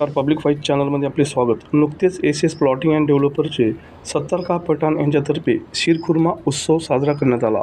नमस्कार public fight चॅनलमध्ये आपले स्वागत. नुकतेच एस एस प्लॉटिंग अँड डेव्हलपरचे सत्तारका पठाण यांच्यातर्फे शिरखुर्मा उत्सव साजरा करण्यात आला.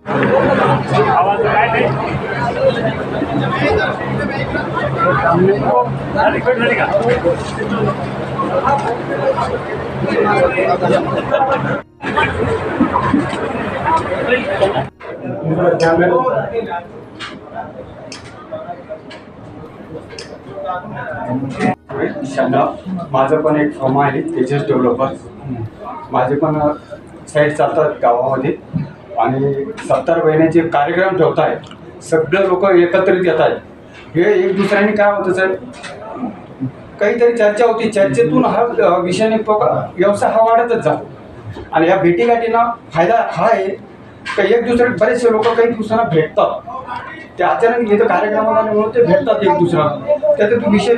माझं पण एक फर्म आहे तेजस डेव्हलपर माझे पण साईट चालतात गावामध्ये. आणि सत्तर महिन्याचे कार्यक्रम ठेवत आहेत सगळे लोक एकत्रित येत आहेत हे एक दुसऱ्याने काय होतं सर? काहीतरी चर्चा होती. चर्चेतून हा विषयाने व्यवसाय हा वाढतच जातो आणि या भेटीगाठीना फायदा हा आहे का एक दुसरे बरेचसे लोक काही दुसऱ्यांना भेटतात. ते अचानक इथं कार्यक्रमाला आल्यामुळे ते भेटतात एक दुसऱ्याला त्याच्यात विषय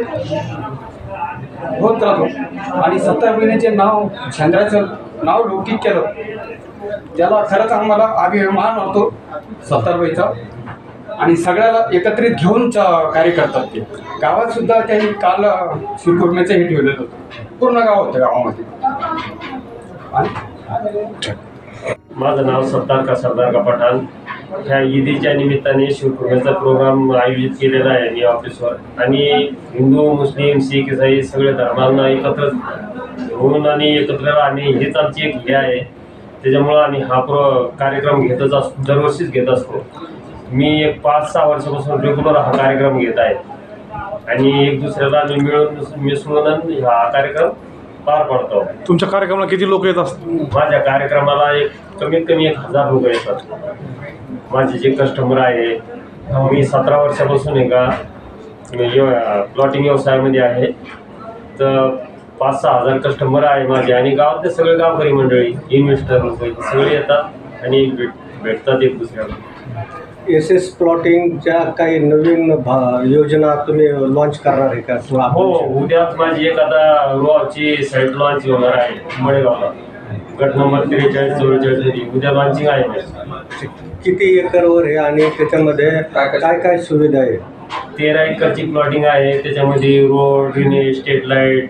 होत राहतो. आणि सत्तर महिन्याचे नाव चंद्राचं नाव लौकिक केलं. त्याला खरंच आम्हाला अभिमान होतो सत्तरबाईचा आणि सगळ्याला एकत्रित घेऊन च- कार्य करतात ते. गावात सुद्धा त्यांनी काल शिरकुर्म्याचं हे ठेवलेलं होतं. पूर्ण गाव होतं गावामध्ये. माझं नाव सत्तार का सरदार का पठाण. ह्या ईदीच्या निमित्ताने शिवपूर्णेचा प्रोग्राम आयोजित केलेला आहे या ऑफिसवर. आणि हिंदू मुस्लिम शीख इसाई सगळे धर्मांना एकत्र होऊन आणि एकत्र आणि हेच आमची एक हे आहे. त्याच्यामुळं आम्ही हा प्रो कार्यक्रम घेतच असतो दरवर्षीच घेत असतो. मी एक पाच सहा वर्षापासून रेग्युलर हा कार्यक्रम घेत आहे. आणि एक दुसऱ्याला आम्ही मिळून मिसळून हा कार्यक्रम पार पाडतो. तुमच्या कार्यक्रमाला किती लोक येत असतात? माझ्या कार्यक्रमाला एक कमीत कमी एक हजार लोक येतात. माझे जे कस्टमर आहे मी सतरा वर्षापासून आहे का प्लॉटिंग व्यवसायामध्ये आहे. तर पाच सहा हजार कस्टमर आहे माझे आणि गावातले सगळे गावकरी मंडळी इन्व्हेस्टर लोक सगळे येतात आणि भेट भेटतात एक दुसऱ्याला. एस एस प्लॉटिंगच्या काही नवीन भा- योजना तुम्ही लॉन्च करणार आहे का? किंवा हो उद्याच माझी एक आता रोची साईट लॉन्च होणार आहे मडेगावला. गट नंबर त्रेचाळीस चव्वेचाळीस उद्या लॉन्चिंग आहे माझी. किती एकरवर आहे आणि त्याच्यामध्ये काय काय सुविधा आहे? तेरा एकरची प्लॉटिंग आहे त्याच्यामध्ये road drainage street light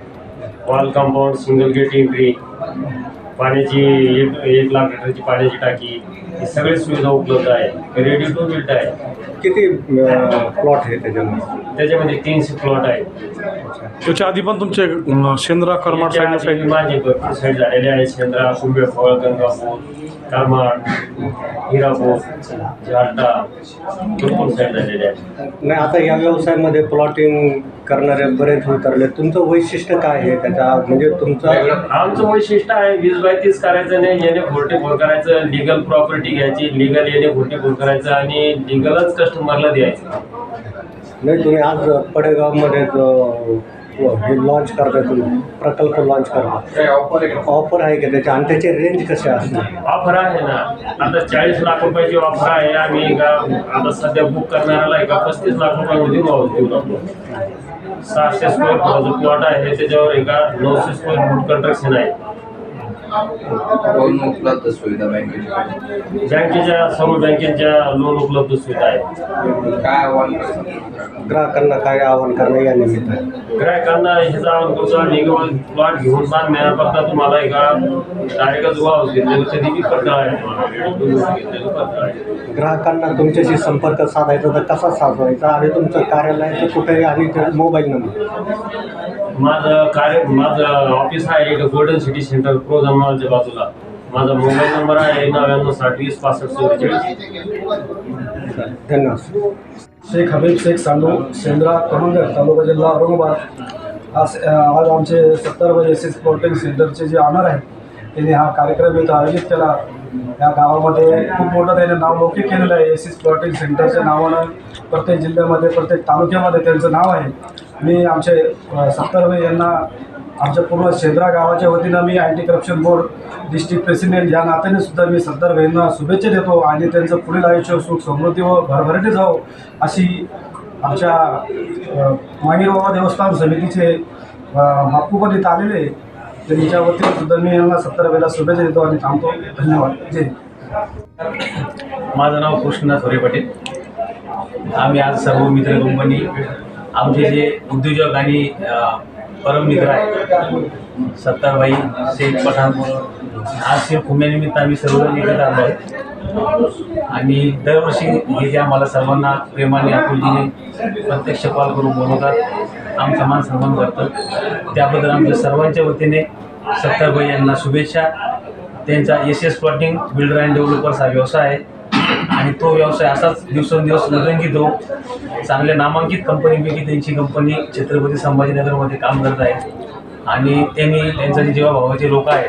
wall compound single gate entry पाण्याची एक एक लाख लिटरची पाण्याची टाकी ही सगळी सुविधा उपलब्ध आहे. रेडी टू बिल्ट आहे. किती प्लॉट आहे त्याच्यामध्ये? त्याच्यामध्ये तीनशे प्लॉट आहे त्याच्या आधी पण तुमचे अं, शेंद्रा करमाड साईड आधी माझे भरपूर साईड झालेले आहेत. शेंद्रा कुंभेफळ गंगापूर करमाड हिरापूर झाटा भरपूर साईड झालेले आहेत. नाही आता या व्यवसायामध्ये प्लॉटिंग करणारे बरेच उतरले. तुमचं वैशिष्ट्य काय आहे त्याच्या? म्हणजे तुमचं आमचं वैशिष्ट्य आहे वीस बाय तीस करायचं नाही याने फोर्टी फोर करायचं लिगल प्रॉपर्टी घ्यायची लिगल याने फोर्टी फोर करायचं आणि लिगलच कस्टमरला द्यायचं. नाही तुम्ही आज पडेगावमध्ये जो हे लॉन्च करताय तुम्ही प्रकल्प लॉन्च करता ऑफर आहे का? त्याच्या? आणि त्याचे रेंज कसे असणार ऑफर आहे ना. आता चाळीस लाख रुपयाची ऑफर आहे. आम्ही का आता सध्या बुक करणाऱ्याला एका पस्तीस लाख रुपयामध्ये भाव देऊ लागलो सहाशे स्क्वेअर फुटाचं प्लॉट आहे त्याच्यावर एका नऊशे स्क्वेअर फूट कंस्ट्रक्शन आहे. लोन उपलब्ध सुविधा बँकेची. बँकेच्या सर्व बँकेच्या लोन उपलब्ध सुविधा आहेत. काय आव्हान करतात ग्राहकांना काय आवाहन करणं या निमित्ताने ग्राहकांना ह्याचा आवाहन करतो आम्ही प्लॉट घेऊन पाच महिन्याकरता तुम्हाला एका डायरेक्ट वाव घेतलेलं कधी पत्र आहे तुम्हाला घेतलेलं पत्र आहे. ग्राहकांना तुमच्याशी संपर्क साधायचा तर कसा साधवायचा? आणि तुमचं कार्यालयाचं कुठे आहे आणि ते मोबाईल नंबर? माझं कार्य माझं ऑफिस आहे एक गोल्डन सिटी सेंटर प्रो जमालच्या बाजूला. माझा मोबाईल नंबर आहे नव्याण्णव साठ वीस पासष्ट चव्वेचाळीस. धन्यवाद. शेख हबीब शेख सांडू सेंद्रा कमंगल तालुका जिल्हा औरंगाबाद. आज आज आमचे सत्तर एस एस प्लॉटिंग सेंटरचे जे ऑनर आहेत त्यांनी हा कार्यक्रम इथं आयोजित केला. या गावामध्ये खूप मोठं त्याने नाव लौकिक केलेलं आहे. एस एस प्लॉटिंग सेंटरच्या नावानं प्रत्येक जिल्ह्यामध्ये प्रत्येक तालुक्यामध्ये त्यांचं नाव आहे. मी आमचे सत्तरवे यांना आमच्या पूर्ण शेद्रा गावाच्या वतीनं मी anti corruption board district president या नात्याने सुद्धा मी सत्तर यांना शुभेच्छा देतो आणि त्यांचं पुढील आयुष्य सुख समृद्धी व भरभराटी जाऊ अशी आमच्या मागीर बाबा देवस्थान समितीचे मापूपण इथं आलेले. तर त्यांच्या वतीने सुद्धा मी यांना सत्तर वेळेला शुभेच्छा देतो आणि थांबतो. धन्यवाद. जय माझं नाव कृष्णनाथ होरे पाटील. आम्ही आज सर्व मित्र कंपनी आमचे जे उद्योजक आणि परम मित्र आहे. सत्तारबाई शेख पठाण आज शेख खुम्यानिमित्त आम्ही सर्वजण एकत्र आलो आहे आणि दरवर्षी हे जे आम्हाला सर्वांना प्रेमाने आपुलजीने प्रत्यक्ष कॉल करून बोलवतात. आमचा मान सन्मान करतात. त्याबद्दल आमच्या सर्वांच्या वतीने सत्तारबाई यांना शुभेच्छा. त्यांचा S S plotting builder and developers हा व्यवसाय आहे. आणि तो व्यवसाय असाच दिवसेंदिवस उल्लंघित हो चांगल्या नामांकित कंपनीपैकी त्यांची कंपनी छत्रपती संभाजीनगरमध्ये काम करत आहे. आणि त्यांनी त्यांचा जे जेव्हा भावाचे लोक आहे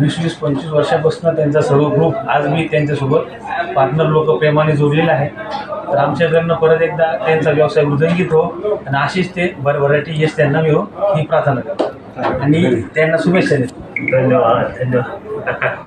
वीस वीस पंचवीस वर्षापासून त्यांचा सर्व ग्रुप आज मी त्यांच्यासोबत पार्टनर लोक प्रेमाने जोडलेले आहे तर आमच्याकडनं परत एकदा त्यांचा व्यवसाय वृद्धंगित हो आणि अशीच ते भरभराटी यश त्यांना मिळो ही प्रार्थना करतो. आणि त्यांना शुभेच्छा देतो. धन्यवाद. धन्यवाद.